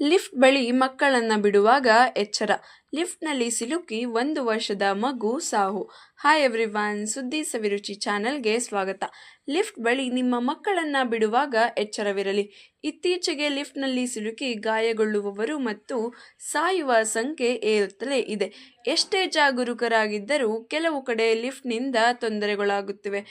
Lift ಬಳಿ ಮಕ್ಕಳನ್ನ ಬಿಡುವಾಗ ಎಚ್ಚರ. ಲಿಫ್ಟ್ನಲ್ಲಿ ಸಿಲುಕಿ ಒಂದು ವರ್ಷದ ಮಗು ಸಾಹು ಹಾಯ್ ಎವ್ರಿವಾನ್ ಸುದ್ದಿ ಸವಿರುಚಿ ಚಾನೆಲ್ಗೆ ಸ್ವಾಗತ. ಲಿಫ್ಟ್ ಬಳಿ ನಿಮ್ಮ ಮಕ್ಕಳನ್ನ ಬಿಡುವಾಗ ಎಚ್ಚರವಿರಲಿ. ಇತ್ತೀಚೆಗೆ ಲಿಫ್ಟ್ನಲ್ಲಿ ಸಿಲುಕಿ ಗಾಯಗೊಳ್ಳುವವರು ಮತ್ತು ಸಾಯುವ ಸಂಖ್ಯೆ ಏರುತ್ತಲೇ ಇದೆ. ಎಷ್ಟೇ ಜಾಗರೂಕರಾಗಿದ್ದರೂ ಕೆಲವು ಕಡೆ ಲಿಫ್ಟ್ನಿಂದ ತೊಂದರೆಗಳಾಗುತ್ತಿವೆ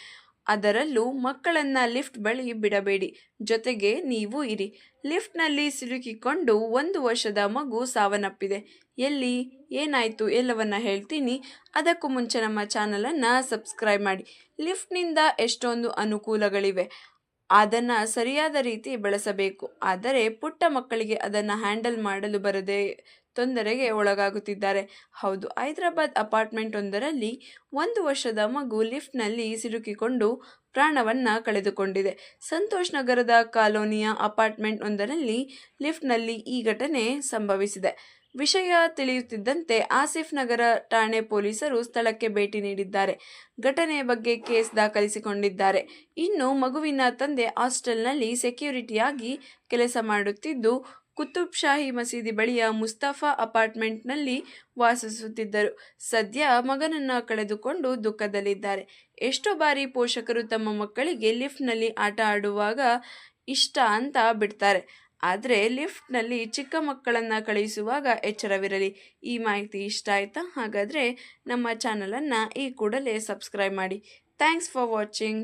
ಅದರಲ್ಲೂ ಮಕ್ಕಳನ್ನ ಲಿಫ್ಟ್ ಬಳಿ ಬಿಡಬೇಡಿ. ಜೊತೆಗೆ ನೀವು ಇರಿ. ಲಿಫ್ಟ್ನಲ್ಲಿ ಸಿಲುಕಿಕೊಂಡು ಒಂದು ವರ್ಷದ ಮಗು ಸಾವನ್ನಪ್ಪಿದೆ. ಎಲ್ಲಿ? ಏನಾಯಿತು? ಎಲ್ಲವನ್ನ ಹೇಳ್ತೀನಿ. ಅದಕ್ಕೂ ಮುಂಚೆ ನಮ್ಮ ಚಾನಲನ್ನು ಸಬ್ಸ್ಕ್ರೈಬ್ ಮಾಡಿ. ಲಿಫ್ಟ್ನಿಂದ ಎಷ್ಟೊಂದು ಅನುಕೂಲಗಳಿವೆ. ಅದನ್ನು ಸರಿಯಾದ ರೀತಿ ಬಳಸಬೇಕು. ಆದರೆ ಪುಟ್ಟ ಮಕ್ಕಳಿಗೆ ಅದನ್ನು ಹ್ಯಾಂಡಲ್ ಮಾಡಲು ಬರದೆ ತೊಂದರೆಗೆ ಒಳಗಾಗುತ್ತಿದ್ದಾರೆ. ಹೌದು, ಹೈದರಾಬಾದ್ ಅಪಾರ್ಟ್ಮೆಂಟ್ ಒಂದರಲ್ಲಿ ಒಂದು ವರ್ಷದ ಮಗು ಲಿಫ್ಟ್ನಲ್ಲಿ ಸಿಲುಕಿಕೊಂಡು ಪ್ರಾಣವನ್ನ ಕಳೆದುಕೊಂಡಿದೆ. ಸಂತೋಷ್ ನಗರದ ಕಾಲೋನಿಯ ಅಪಾರ್ಟ್ಮೆಂಟ್ ಒಂದರಲ್ಲಿ ಲಿಫ್ಟ್ನಲ್ಲಿ ಈ ಘಟನೆ ಸಂಭವಿಸಿದೆ. ವಿಷಯ ತಿಳಿಯುತ್ತಿದ್ದಂತೆ ಆಸಿಫ್ ನಗರ ಠಾಣೆ ಪೊಲೀಸರು ಸ್ಥಳಕ್ಕೆ ಭೇಟಿ ನೀಡಿದ್ದಾರೆ. ಘಟನೆ ಬಗ್ಗೆ ಕೇಸ್ ದಾಖಲಿಸಿಕೊಂಡಿದ್ದಾರೆ. ಇನ್ನು ಮಗುವಿನ ತಂದೆ ಹಾಸ್ಟೆಲ್ನಲ್ಲಿ ಸೆಕ್ಯೂರಿಟಿಯಾಗಿ ಕೆಲಸ ಮಾಡುತ್ತಿದ್ದು ಕುತುಬ್ ಶಾಹಿ ಮಸೀದಿ ಬಳಿಯ ಮುಸ್ತಫಾ ಅಪಾರ್ಟ್ಮೆಂಟ್ನಲ್ಲಿ ವಾಸಿಸುತ್ತಿದ್ದರು. ಸದ್ಯ ಮಗನನ್ನು ಕಳೆದುಕೊಂಡು ದುಃಖದಲ್ಲಿದ್ದಾರೆ. ಎಷ್ಟೋ ಬಾರಿ ಪೋಷಕರು ತಮ್ಮ ಮಕ್ಕಳಿಗೆ ಲಿಫ್ಟ್ನಲ್ಲಿ ಆಟ ಆಡುವಾಗ ಇಷ್ಟ ಅಂತ ಬಿಡ್ತಾರೆ. ಆದರೆ ಲಿಫ್ಟ್ನಲ್ಲಿ ಚಿಕ್ಕ ಮಕ್ಕಳನ್ನು ಕಳುಹಿಸುವಾಗ ಎಚ್ಚರವಿರಲಿ. ಈ ಮಾಹಿತಿ ಇಷ್ಟ ಆಯಿತಾ? ಹಾಗಾದರೆ ನಮ್ಮ ಚಾನಲನ್ನು ಈ ಕೂಡಲೇ ಸಬ್ಸ್ಕ್ರೈಬ್ ಮಾಡಿ. Thanks for watching.